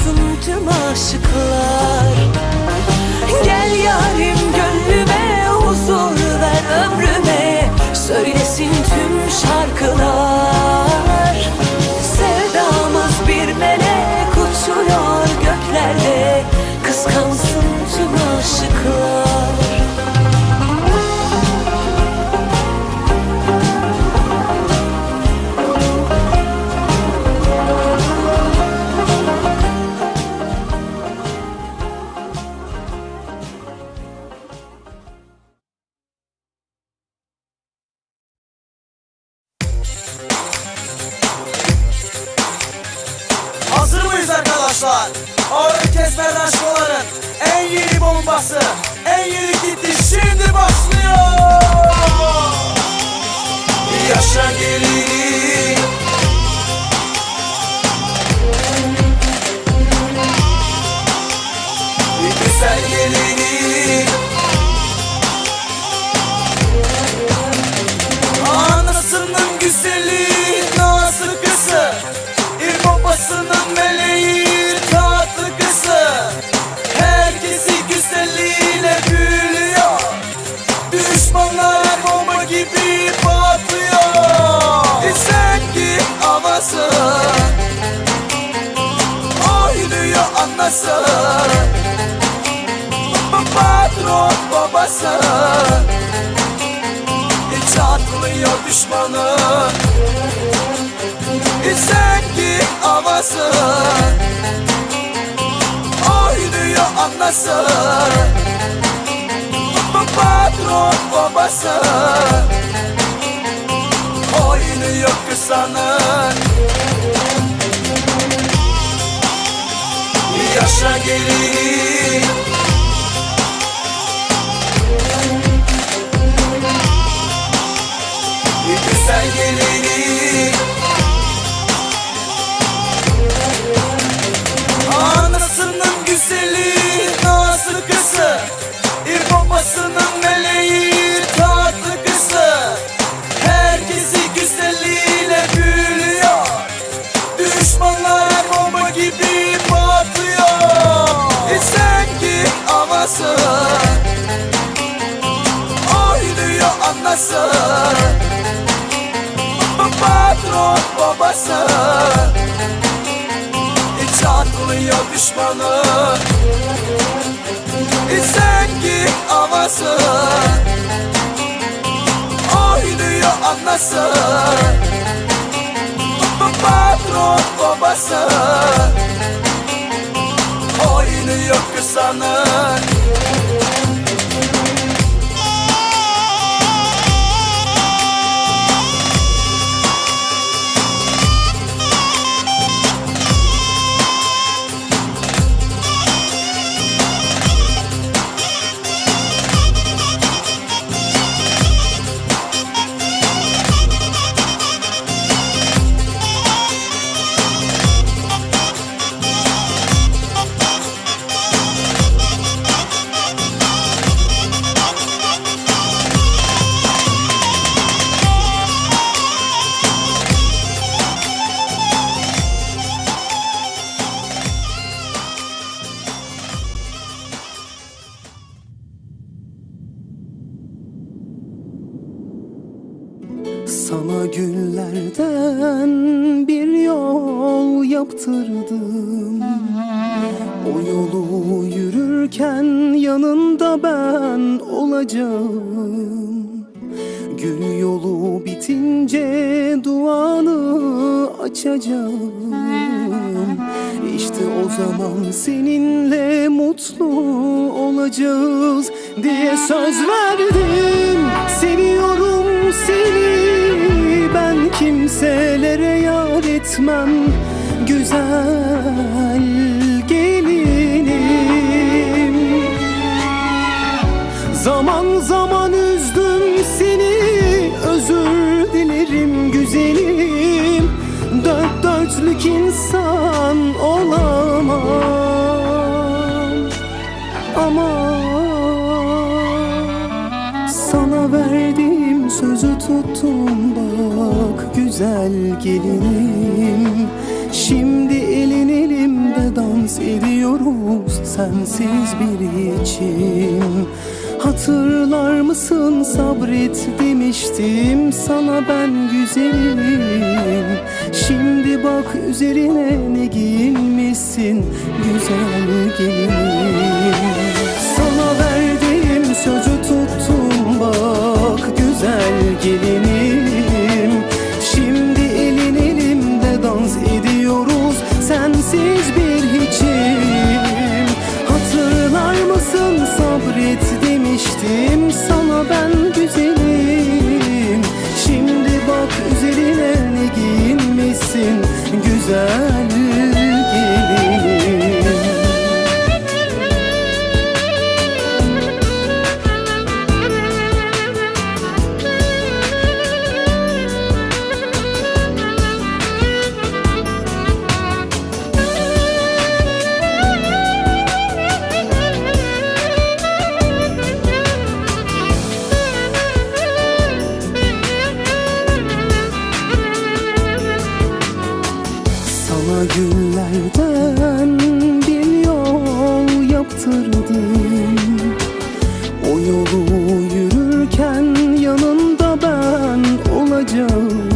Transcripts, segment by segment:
Kıskansın tüm aşıklar Ağır kesmeden aşkoların en yeni bombası, en yeni gitti şimdi başlıyor. Yaşa gelin. Havası Oynuyor anası Patron babası. Çatlıyor düşmanı. Sanki havası. Oynuyor anası Patron babası Oynuyor kısanı Yaşa gelin Güzel gelini Babası. Çatlıyor düşmanı. Sanki havası. Oynuyor anası. Patron babası. Oynuyor kısanı Sana güllerden bir yol yaptırdım. O yolu yürürken yanında ben olacağım. Gül yolu bitince duanı açacağım. İşte o zaman seninle mutlu olacağız diye söz verdim. Seviyorum seni kimselere yar etmem Güzel gelinim. Zaman zaman üzdüm seni Özür dilerim güzelim. Dört dörtlük insan olamam. Ama sana verdiğim sözü tuttum bak güzel gelinim. Şimdi elin elimde dans ediyoruz sensiz bir içim Hatırlar mısın sabret demiştim sana ben güzelim. Şimdi bak üzerine ne giyinmişsin güzel gelinim O yolu yürürken yanında ben olacağım.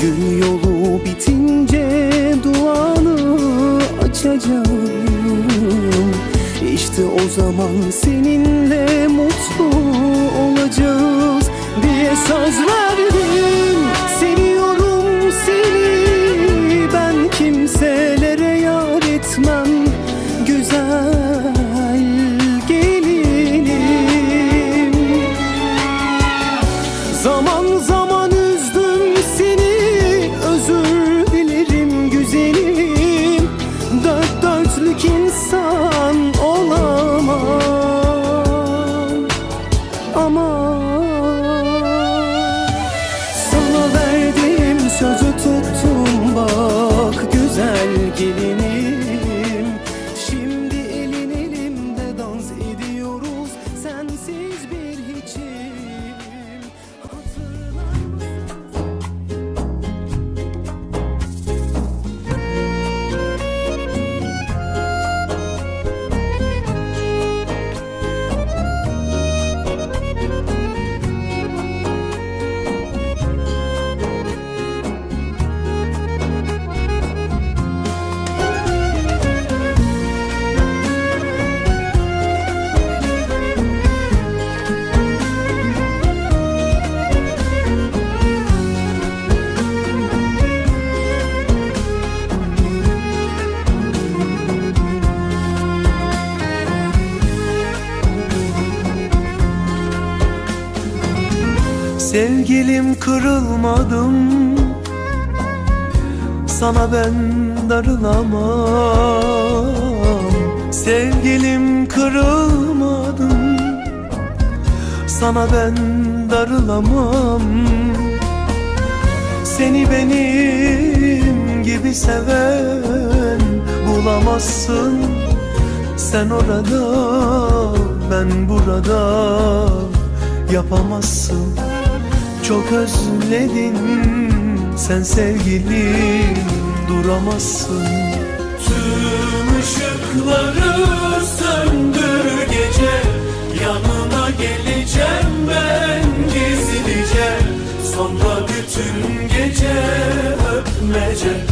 Gül yolu bitince duanı açacağım. İşte o zaman seninle mutlu olacağız. Diye söz verdim Sevgilim kırılmadım. Sana ben darılamam. Sevgilim kırılmadım. Sana ben darılamam. Seni benim gibi seven bulamazsın. Sen orada ben burada yapamazsın çok özledim sen sevgilim duramazsın. Tüm ışıkları söndür gece. Yanına geleceğim ben gizlice. Sonra bütün gece öpmece.